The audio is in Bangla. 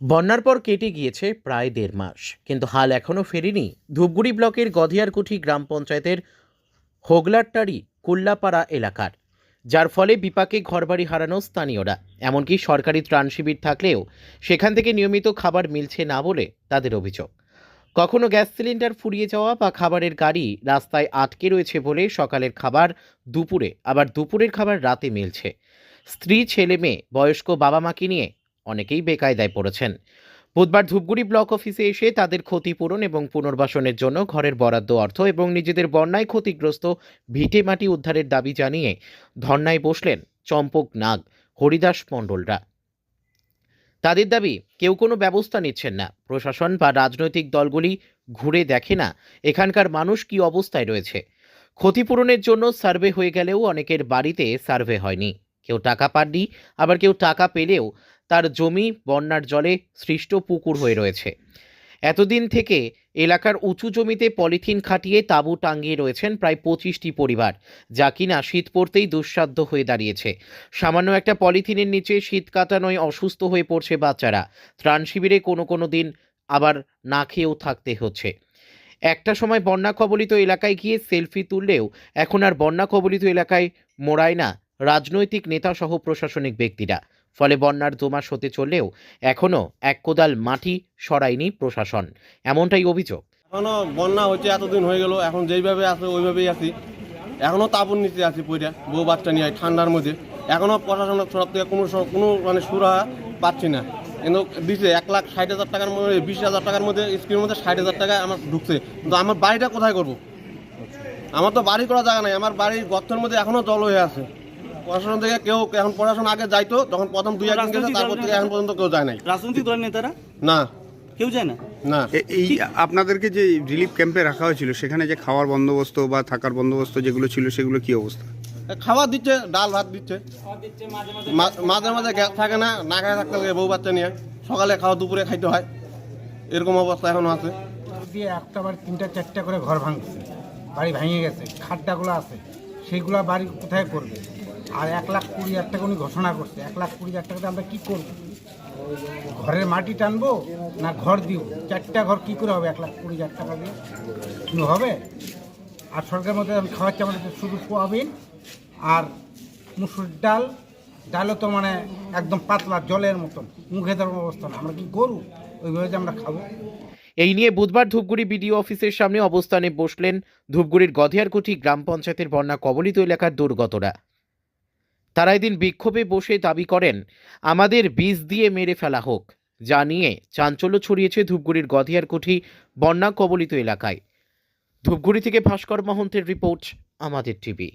বন্যার পর কেটে গিয়েছে প্রায় দেড় মাস। কিন্তু হাল এখনও ফেরেনি। ধূপগুড়ি ব্লকের গধিয়ারকুঠি গ্রাম পঞ্চায়েতের হোগলারটারি কুল্লাপাড়া এলাকার। যার ফলে বিপাকে ঘরবাড়ি হারানো স্থানীয়রা। এমনকি সরকারি ত্রাণ শিবির থাকলেও সেখান থেকে নিয়মিত খাবার মিলছে না বলে তাদের অভিযোগ। কখনো গ্যাস সিলিন্ডার ফুরিয়ে যাওয়া বা খাবারের গাড়ি রাস্তায় আটকে রয়েছে বলে সকালের খাবার দুপুরে, আবার দুপুরের খাবার রাতে মিলছে। স্ত্রী, ছেলে, মেয়ে, বয়স্ক বাবা মাকে নিয়ে অনেকেই বেকায়দায় পড়েছেন। বুধবার ধূপগুড়ি ব্লক অফিসে এসে তাদের ক্ষতিপূরণ এবং পুনর্বাসনের জন্য ঘরের বরাদ্দ অর্থ এবং নিজেদের বন্যায় ক্ষতিগ্রস্ত ভিটে মাটি উদ্ধারের দাবি জানিয়ে ধর্নায় বসলেন চম্পক নাগ, হরিদাস মণ্ডলরা। তাদের দাবি, কেউ কোনো ব্যবস্থা নিচ্ছেন না। প্রশাসন বা রাজনৈতিক দলগুলি ঘুরে দেখে না এখানকার মানুষ কি অবস্থায় রয়েছে। ক্ষতিপূরণের জন্য সার্ভে হয়ে গেলেও অনেকের বাড়িতে সার্ভে হয়নি। কেউ টাকা পাননি, আবার কেউ টাকা পেলেও তার জমি বন্যার জলে সৃষ্ট পুকুর হয়ে রয়েছে। এতদিন থেকে এলাকার উঁচু জমিতে পলিথিন খাটিয়ে তাঁবু টাঙ্গিয়ে রয়েছেন প্রায় পঁচিশটি পরিবার, যা কিনা শীত পড়তেই দুঃসাধ্য হয়ে দাঁড়িয়েছে। সামান্য একটা পলিথিনের নিচে শীত কাটানোয় অসুস্থ হয়ে পড়ছে বাচ্চারা। ত্রাণ শিবিরে কোনো কোনো দিন আবার না খেয়েও থাকতে হচ্ছে। একটা সময় বন্যা কবলিত এলাকায় গিয়ে সেলফি তুললেও এখন আর বন্যা কবলিত এলাকায় মোড়ায় না রাজনৈতিক নেতা সহ প্রশাসনিক ব্যক্তিরা। ফলে বন্যার দুমাস হতে চললেও এখনও এক কোদাল মাটি সরায়নি প্রশাসন। এমনটাই অভিযোগ। এখনও বন্যা হচ্ছে, এতদিন হয়ে গেল, এখন যেইভাবে আছে, ওইভাবেই আছি। এখনও তাপন নিচে আছি পইরা, বউ বাচ্চা নিয়ে ঠান্ডার মধ্যে। এখনও প্রশাসনের তরফ থেকে কোনো কোনো মানে সুরাহা পাচ্ছি না। কিন্তু দিছে এক লাখ ষাট হাজার টাকার মধ্যে, বিশ হাজার টাকার মধ্যে, স্কিমের মধ্যে ষাট হাজার টাকা আমার ঢুকছে। কিন্তু আমার বাড়িটা কোথায় করব? আমার তো বাড়ি করা জায়গা নাই, আমার বাড়ির গর্তের মধ্যে এখনও জল হয়ে আছে। প্রশাসন থেকে কেউ এখন প্রশাসন আগে যাইতো তখন প্রথম দুই একদিন গেছে তারপর থেকে এখন পর্যন্ত কেউ যায় নাই। রাজনৈতিক দলের নেতারা? না। কেউ যায় না? না। এই আপনাদেরকে যে রিলিফ ক্যাম্পে রাখা হয়েছিল সেখানে যে খাওয়ার বন্দোবস্ত বা থাকার বন্দোবস্ত যেগুলো ছিল সেগুলো কি অবস্থা? খাবার দিচ্ছে ডাল ভাত দিচ্ছে। মাঝে মাঝে গ্যাস থাকে না না খায় থাকতে লাগে বউ বাচ্চা নিয়ে। সকালে খাওয়া দুপুরে খাইতে হয়। এরকম অবস্থা এখনও আছে। দিয়ে একটা বাড়ি তিনটা চারটা করে ঘর ভাঙছে। বাড়ি ভেঙে গেছে খাড্ডাগুলো আছে। সেইগুলো বাড়ি কোথায় করবে? আর এক লাখ কুড়ি হাজার টাকা উনি ঘোষণা করছে। এক লাখ কুড়ি হাজার টাকাতে আমরা কী করব? ঘরের মাটি টানবো না ঘর দিব? চারটা ঘর কী করে হবে এক লাখ কুড়ি হাজার টাকা দিয়ে? হবে? আর সরকারের মধ্যে আমি খাওয়াচ্ছি আমাদের শুধু সোয়াবিন আর মুসুর ডাল। ডালও তো মানে একদম পাতলা, জলের মতন, মুখে দেওয়ার অবস্থা না। আমরা কি গরু? ওইভাবে যে আমরা খাব। এই নিয়ে বুধবার ধূপগুড়ি বিডিও অফিসের সামনে অবস্থানে বসলেন ধূপগুড়ির গধিয়ারকুঠি গ্রাম পঞ্চায়েতের বন্যা কবলিত এলাকার দুর্গতরা। তারা এদিন বিক্ষোভে বসে দাবি করেন, আমাদের বীজ দিয়ে মেরে ফেলা হোক। যা নিয়ে চাঞ্চল্য ছড়িয়েছে ধূপগুড়ির গধিয়ারকুঠি বন্যা কবলিত এলাকায়। ধূপগুড়ি থেকে ভাস্কর মহন্তের রিপোর্ট, আমাদের টিভি।